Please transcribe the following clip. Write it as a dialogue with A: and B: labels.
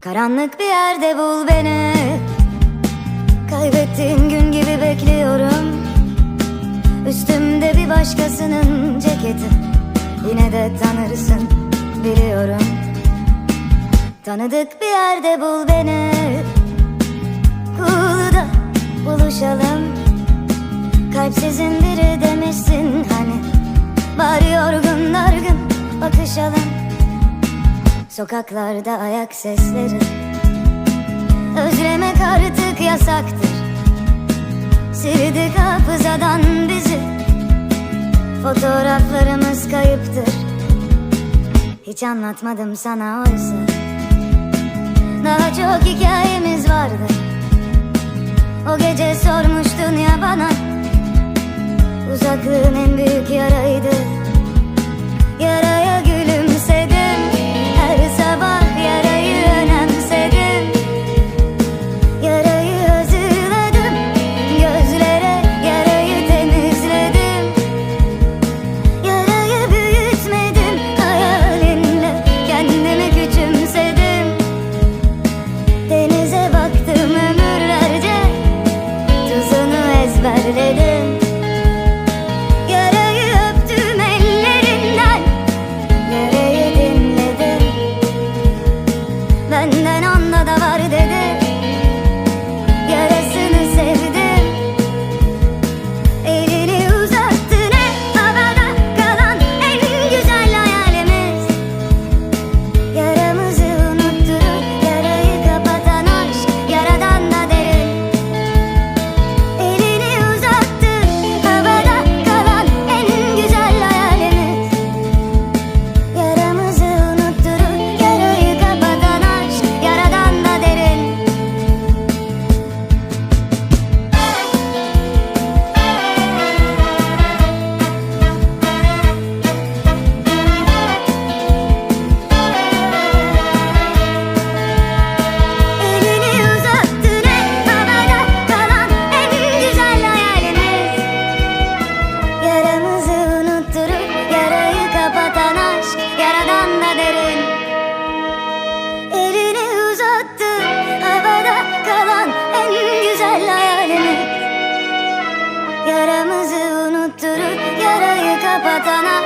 A: Karanlık bir yerde bul beni. Kaybettiğin gün gibi bekliyorum. Üstümde bir başkasının ceketi. Yine de tanırsın biliyorum. Tanıdık bir yerde bul beni. Kulu'da buluşalım. Kalpsizin biri demişsin hani. Bari yorgun Sokaklarda ayak sesleri. Özlemek artık yasaktır. Sildik hafızadan bizi. Fotoğraflarımız kayıptır. Hiç anlatmadım sana oysa. Daha çok hikayemiz vardı. O gece かな